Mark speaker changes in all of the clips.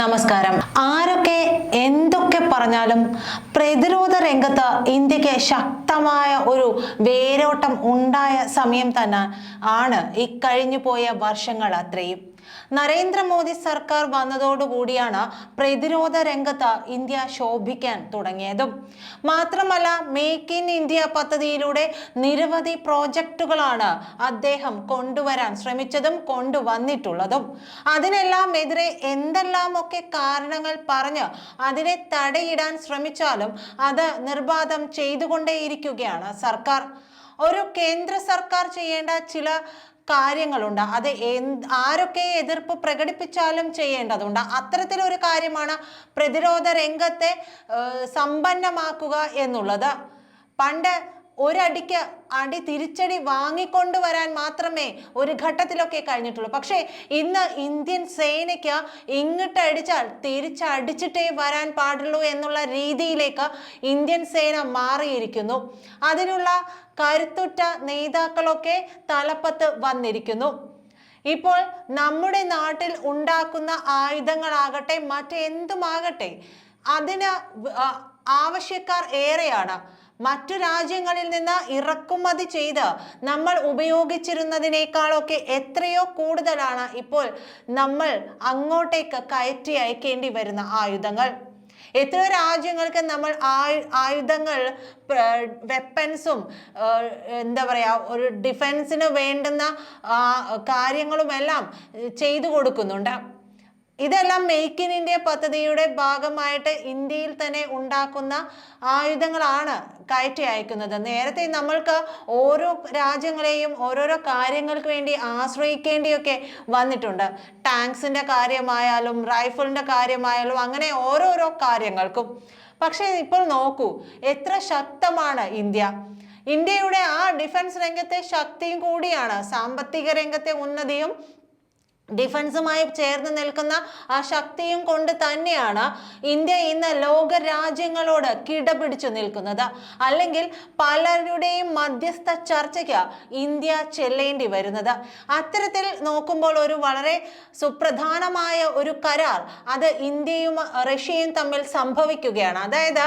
Speaker 1: നമസ്കാരം. ആരൊക്കെ എന്തൊക്കെ പറഞ്ഞാലും പ്രതിരോധ രംഗത്ത് ഇന്ത്യയ്ക്ക് ശക്തമായ ഒരു വേരോട്ടം ഉണ്ടായ സമയം തന്നെ ആണ് ഇക്കഴിഞ്ഞു പോയ വർഷങ്ങൾ അത്രയും. നരേന്ദ്രമോദി സർക്കാർ വന്നതോടുകൂടിയാണ് പ്രതിരോധ രംഗത്ത് ഇന്ത്യ ശോഭിക്കാൻ തുടങ്ങിയതും. മാത്രമല്ല മേക്ക് ഇൻ ഇന്ത്യ പദ്ധതിയിലൂടെ നിരവധി പ്രോജക്റ്റുകളാണ് അദ്ദേഹം കൊണ്ടുവരാൻ ശ്രമിച്ചതും കൊണ്ടുവന്നിട്ടുള്ളതും. അതിനെല്ലാം എതിരെ എന്തെല്ലാമൊക്കെ കാരണങ്ങൾ പറഞ്ഞ് അതിനെ തടയിടാൻ ശ്രമിച്ചാലും അത് നിർബാധം ചെയ്തുകൊണ്ടേയിരിക്കുകയാണ് സർക്കാർ. ഒരു കേന്ദ്ര സർക്കാർ ചെയ്യേണ്ട ചില കാര്യങ്ങളുണ്ട്. അത് ആരൊക്കെ എതിർപ്പ് പ്രകടിപ്പിച്ചാലും ചെയ്യേണ്ടതുണ്ട്. അത്തരത്തിലൊരു കാര്യമാണ് പ്രതിരോധ രംഗത്തെ സമ്പന്നമാക്കുക എന്നുള്ളത്. പണ്ട് ഒരടിക്ക് അടി തിരിച്ചടി വാങ്ങിക്കൊണ്ട് വരാൻ മാത്രമേ ഒരു ഘട്ടത്തിലൊക്കെ കഴിഞ്ഞിട്ടുള്ളൂ. പക്ഷേ ഇന്ന് ഇന്ത്യൻ സേനയ്ക്ക് ഇങ്ങോട്ട് അടിച്ചാൽ തിരിച്ചടിച്ചിട്ടേ വരാൻ പാടുള്ളൂ എന്നുള്ള രീതിയിലേക്ക് ഇന്ത്യൻ സേന മാറിയിരിക്കുന്നു. അതിനുള്ള കരുത്തുറ്റ നേതാക്കളൊക്കെ തലപ്പത്ത് വന്നിരിക്കുന്നു. ഇപ്പോൾ നമ്മുടെ നാട്ടിൽ ഉണ്ടാക്കുന്ന ആയുധങ്ങളാകട്ടെ മറ്റെന്തുമാകട്ടെ അതിന് ആവശ്യക്കാർ ഏറെയാണ്. മറ്റു രാജ്യങ്ങളിൽ നിന്ന് ഇറക്കുമതി ചെയ്ത് നമ്മൾ ഉപയോഗിച്ചിരുന്നതിനേക്കാളൊക്കെ എത്രയോ കൂടുതലാണ് ഇപ്പോൾ നമ്മൾ അങ്ങോട്ടേക്ക് കയറ്റി അയക്കേണ്ടി വരുന്ന ആയുധങ്ങൾ. എത്രയോ രാജ്യങ്ങൾക്ക് നമ്മൾ ആയു ആയുധങ്ങൾ വെപ്പൻസും എന്താ പറയുക ഒരു ഡിഫൻസിന് വേണ്ടുന്ന കാര്യങ്ങളുമെല്ലാം ചെയ്തു കൊടുക്കുന്നുണ്ട്. ഇതെല്ലാം മെയ്ക്ക് ഇൻ ഇന്ത്യ പദ്ധതിയുടെ ഭാഗമായിട്ട് ഇന്ത്യയിൽ തന്നെ ഉണ്ടാക്കുന്ന ആയുധങ്ങളാണ് കയറ്റി അയക്കുന്നത്. നേരത്തെ നമ്മൾക്ക് ഓരോ രാജ്യങ്ങളെയും ഓരോരോ കാര്യങ്ങൾക്ക് വേണ്ടി ആശ്രയിക്കേണ്ടിയൊക്കെ വന്നിട്ടുണ്ട്. ടാങ്ക്സിന്റെ കാര്യമായാലും റൈഫിളിന്റെ കാര്യമായാലും അങ്ങനെ ഓരോരോ കാര്യങ്ങൾക്കും. പക്ഷേ ഇപ്പോൾ നോക്കൂ എത്ര ശക്തമാണ് ഇന്ത്യ. ഇന്ത്യയുടെ ആ ഡിഫൻസ് രംഗത്തെ ശക്തിയും കൂടിയാണ്. സാമ്പത്തിക രംഗത്തെ ഉന്നതിയും ഡിഫൻസുമായി ചേർന്ന് നിൽക്കുന്ന ആ ശക്തിയും കൊണ്ട് തന്നെയാണ് ഇന്ത്യ ഇന്ന് ലോക രാജ്യങ്ങളോട് കിടപിടിച്ചു നിൽക്കുന്നത്. അല്ലെങ്കിൽ പലരുടെയും മധ്യസ്ഥ ചർച്ചയ്ക്ക് ഇന്ത്യ ചെല്ലേണ്ടി വരുന്നത്. അത്തരത്തിൽ നോക്കുമ്പോൾ ഒരു വളരെ സുപ്രധാനമായ ഒരു കരാർ അത് ഇന്ത്യയും റഷ്യയും തമ്മിൽ സംഭവിക്കുകയാണ്. അതായത്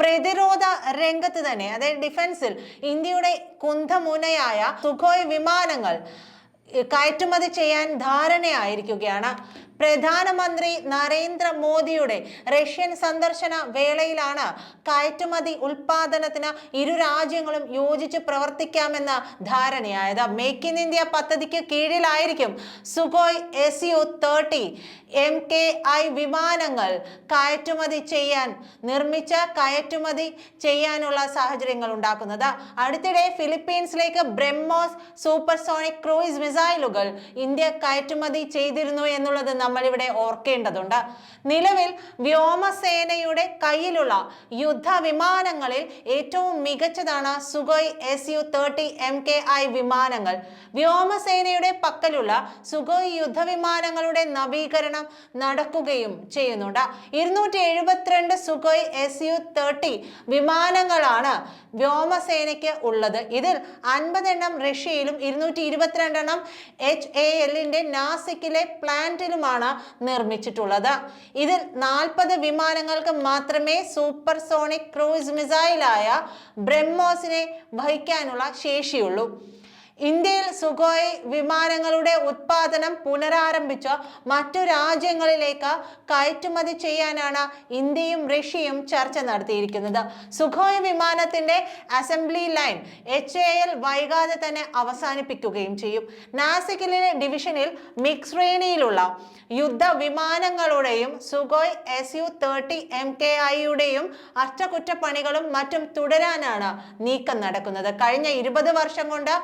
Speaker 1: പ്രതിരോധ രംഗത്ത് തന്നെ അതായത് ഡിഫൻസിൽ ഇന്ത്യയുടെ കുന്തമുനയായ സുഖോയ് വിമാനങ്ങൾ കയറ്റുമതി ചെയ്യാൻ ധാരണയായിരിക്കുകയാണ്. പ്രധാനമന്ത്രി നരേന്ദ്രമോദിയുടെ റഷ്യൻ സന്ദർശന വേളയിലാണ് കയറ്റുമതി ഉൽപാദനത്തിന് ഇരു രാജ്യങ്ങളും യോജിച്ച് പ്രവർത്തിക്കാമെന്ന ധാരണയായത്. മേക്ക് ഇൻ ഇന്ത്യ പദ്ധതിക്ക് കീഴിലായിരിക്കും Sukhoi S U thirty M K I വിമാനങ്ങൾ കയറ്റുമതി ചെയ്യാൻ നിർമ്മിച്ച കയറ്റുമതി ചെയ്യാനുള്ള സാഹചര്യങ്ങൾ ഉണ്ടാക്കുന്നത്. അടുത്തിടെ ഫിലിപ്പീൻസിലേക്ക് ബ്രഹ്മോസ് സൂപ്പർസോണിക് ക്രൂയിസ് മിസൈലുകൾ ഇന്ത്യ കയറ്റുമതി ചെയ്തിരുന്നു എന്നുള്ളത് നമ്മൾ ഇവിടെ ഓർക്കേണ്ടതുണ്ട്. നിലവിൽ വ്യോമസേനയുടെ കയ്യിലുള്ള യുദ്ധ വിമാനങ്ങളിൽ ഏറ്റവും മികച്ചതാണ് Sukhoi S U thirty M K I വിമാനങ്ങൾ. വ്യോമസേനയുടെ പക്കലുള്ള സുഗോയ് യുദ്ധവിമാനങ്ങളുടെ നവീകരണം നടക്കുകയും ചെയ്യുന്നുണ്ട്. ഇരുന്നൂറ്റി എഴുപത്തിരണ്ട് സുഗോയ് എസ് യു തേർട്ടി വിമാനങ്ങളാണ് വ്യോമസേനയ്ക്ക് ഉള്ളത്. ഇതിൽ അൻപതെണ്ണം റഷ്യയിലും ഇരുന്നൂറ്റി ഇരുപത്തിരണ്ടെണ്ണം എച്ച് എ എല്ലിന്റെ നാസിക്കിലെ പ്ലാന്റിലുമാണ് നിർമ്മിച്ചിട്ടുള്ളത്. ഇതിൽ നാൽപ്പത് വിമാനങ്ങൾക്ക് മാത്രമേ സൂപ്പർ സോണിക് ക്രൂയിസ് മിസൈലായ ബ്രഹ്മോസിനെ വഹിക്കാനുള്ള ശേഷിയുള്ളൂ. ഇന്ത്യയിൽ സുഖോയ് വിമാനങ്ങളുടെ ഉത്പാദനം പുനരാരംഭിച്ച് മറ്റു രാജ്യങ്ങളിലേക്ക് കയറ്റുമതി ചെയ്യാനാണ് ഇന്ത്യയും റഷ്യയും ചർച്ച നടത്തിയിരിക്കുന്നത്. സുഖോയ് വിമാനത്തിന്റെ assembly line H A L വൈകാതെ തന്നെ അവസാനിപ്പിക്കുകയും ചെയ്യും. നാസിക്കിലെ ഡിവിഷനിൽ മിക്സ് ശ്രേണിയിലുള്ള യുദ്ധ വിമാനങ്ങളുടെയും Sukhoi S U thirty M K ഐയുടെയും അറ്റകുറ്റപ്പണികളും മറ്റും തുടരാനാണ് നീക്കം നടക്കുന്നത്. കഴിഞ്ഞ ഇരുപത് വർഷം കൊണ്ട്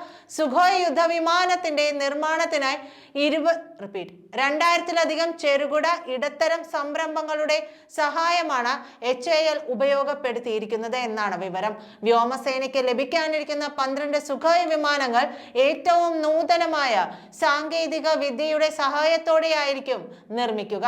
Speaker 1: സുഖോയ് യുദ്ധവിമാനത്തിന്റെ നിർമ്മാണത്തിനായി ഇരുപത് റിപ്പീറ്റ് രണ്ടായിരത്തിലധികം ചെറുകിട ഇടത്തരം സംരംഭങ്ങളുടെ സഹായമാണ് എച്ച് എൽ ഉപയോഗപ്പെടുത്തിയിരിക്കുന്നത് എന്നാണ് വിവരം. വ്യോമസേനയ്ക്ക് ലഭിക്കാനിരിക്കുന്ന പന്ത്രണ്ട് സുഖോയ് വിമാനങ്ങൾ ഏറ്റവും നൂതനമായ സാങ്കേതിക വിദ്യയുടെ സഹായത്തോടെയായിരിക്കും നിർമ്മിക്കുക.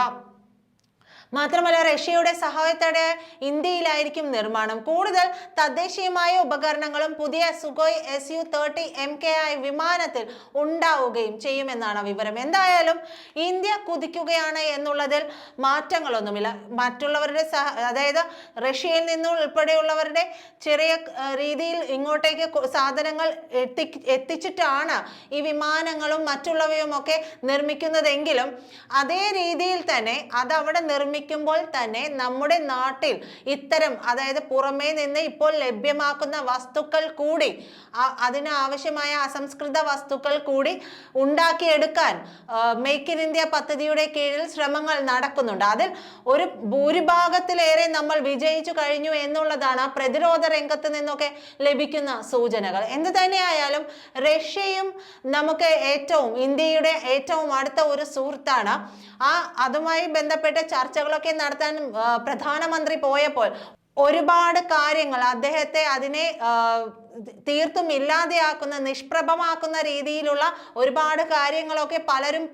Speaker 1: മാത്രമല്ല റഷ്യയുടെ സഹായത്തോടെ ഇന്ത്യയിലായിരിക്കും നിർമ്മാണം. കൂടുതൽ തദ്ദേശീയമായ ഉപകരണങ്ങളും പുതിയ Sukhoi S U thirty M K I വിമാനത്തിൽ ഉണ്ടാവുകയും ചെയ്യുമെന്നാണ് വിവരം. എന്തായാലും ഇന്ത്യ കുതിക്കുകയാണ് എന്നുള്ളതിൽ മാറ്റങ്ങളൊന്നുമില്ല. മറ്റുള്ളവരുടെ സഹ അതായത് റഷ്യയിൽ നിന്നും ഉൾപ്പെടെയുള്ളവരുടെ ചെറിയ രീതിയിൽ ഇങ്ങോട്ടേക്ക് സാധനങ്ങൾ എത്തി എത്തിച്ചിട്ടാണ് ഈ വിമാനങ്ങളും മറ്റുള്ളവയും ഒക്കെ നിർമ്മിക്കുന്നതെങ്കിലും അതേ രീതിയിൽ തന്നെ അത് അവിടെ നിർമ്മിക്കുമ്പോൾ തന്നെ നമ്മുടെ നാട്ടിൽ ഇത്തരം അതായത് പുറമേ നിന്ന് ഇപ്പോൾ ലഭ്യമാക്കുന്ന വസ്തുക്കൾ കൂടി അതിനാവശ്യമായ അസംസ്കൃത വസ്തുക്കൾ കൂടി ഉണ്ടാക്കിയെടുക്കാൻ മേക്ക് ഇൻ ഇന്ത്യ പദ്ധതിയുടെ കീഴിൽ ശ്രമങ്ങൾ നടക്കുന്നുണ്ട്. അതിൽ ഒരു ഭൂരിഭാഗത്തിലേറെ നമ്മൾ വിജയിച്ചു കഴിഞ്ഞു എന്നുള്ളതാണ് പ്രതിരോധ രംഗത്ത് നിന്നൊക്കെ ലഭിക്കുന്ന സൂചനകൾ. എന്ത് തന്നെയായാലും റഷ്യയും നമുക്ക് ഏറ്റവും ഇന്ത്യയുടെ ഏറ്റവും അടുത്ത ഒരു സുഹൃത്താണ്. ആ അതുമായി ബന്ധപ്പെട്ട ചർച്ചകളൊക്കെ നടത്താൻ പ്രധാനമന്ത്രി പോയപ്പോൾ ഒരുപാട് കാര്യങ്ങൾ അദ്ദേഹത്തെ അതിനെ തീർത്തും ഇല്ലാതെയാക്കുന്ന നിഷ്പ്രഭമാക്കുന്ന രീതിയിലുള്ള ഒരുപാട് കാര്യങ്ങളൊക്കെ പലരും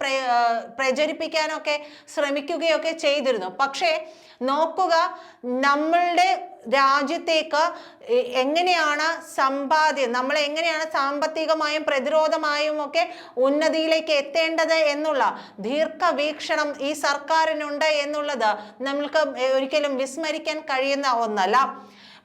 Speaker 1: പ്രചരിപ്പിക്കാനൊക്കെ ശ്രമിക്കുകയൊക്കെ ചെയ്തിരുന്നു. പക്ഷേ നോക്കുക നമ്മളുടെ രാജ്യത്തേക്ക് എങ്ങനെയാണ് സമ്പാദ്യം നമ്മൾ എങ്ങനെയാണ് സാമ്പത്തികമായും പ്രതിരോധമായും ഒക്കെ ഉന്നതിയിലേക്ക് എത്തേണ്ടത് എന്നുള്ള ദീർഘവീക്ഷണം ഈ സർക്കാരിനുണ്ട് എന്നുള്ളത് നമ്മൾക്ക് ഒരിക്കലും വിസ്മരിക്കാൻ കഴിയുന്ന ഒന്നല്ല.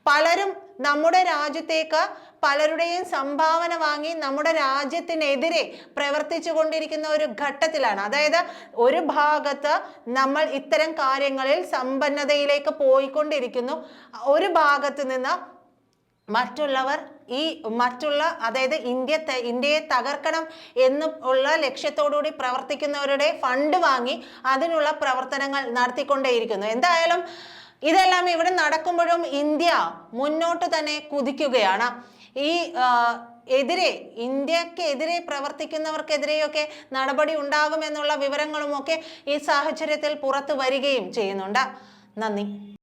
Speaker 1: പലരും നമ്മുടെ രാജ്യത്തേക്ക് പലരുടെയും സംഭാവന വാങ്ങി നമ്മുടെ രാജ്യത്തിനെതിരെ പ്രവർത്തിച്ചു കൊണ്ടിരിക്കുന്ന ഒരു ഘട്ടത്തിലാണ്. അതായത് ഒരു ഭാഗത്ത് നമ്മൾ ഇത്തരം കാര്യങ്ങളിൽ സമ്പന്നതയിലേക്ക് പോയിക്കൊണ്ടിരിക്കുന്നു. ഒരു ഭാഗത്ത് നിന്ന് മറ്റുള്ളവർ ഈ മറ്റുള്ള അതായത് ഇന്ത്യ ഇന്ത്യയെ തകർക്കണം എന്ന് ഉള്ള ലക്ഷ്യത്തോടുകൂടി പ്രവർത്തിക്കുന്നവരുടെ ഫണ്ട് വാങ്ങി അതിനുള്ള പ്രവർത്തനങ്ങൾ നടത്തിക്കൊണ്ടേയിരിക്കുന്നു. എന്തായാലും ഇതെല്ലാം ഇവിടെ നടക്കുമ്പോഴും ഇന്ത്യ മുന്നോട്ട് തന്നെ കുതിക്കുകയാണ്. ഈ എതിരെ ഇന്ത്യക്കെതിരെ പ്രവർത്തിക്കുന്നവർക്കെതിരെയൊക്കെ നടപടി ഉണ്ടാകുമെന്നുള്ള വിവരങ്ങളുമൊക്കെ ഈ സാഹചര്യത്തിൽ പുറത്തു വരികയും ചെയ്യുന്നുണ്ട്. നന്ദി.